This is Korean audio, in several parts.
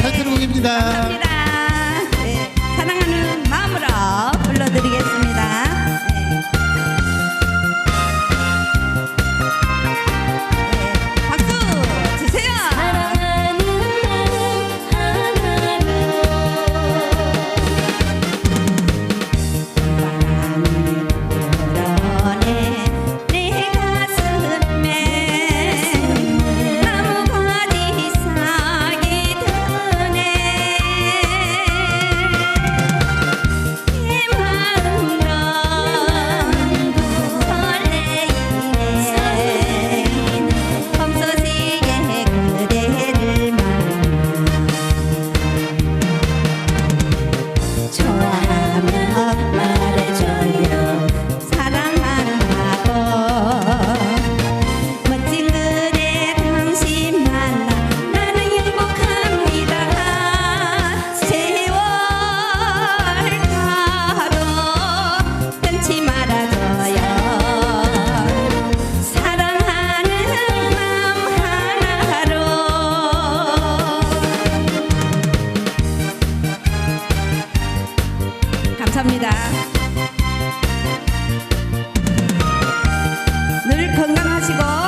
타이틀곡입니다. 감사합니다. 늘 건강하시고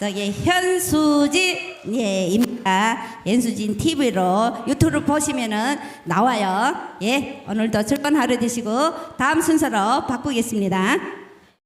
저기 현수진입니다. 현수진 TV로 유튜브 보시면은 나와요. 예, 오늘도 즐거운 하루 되시고 다음 순서로 바꾸겠습니다.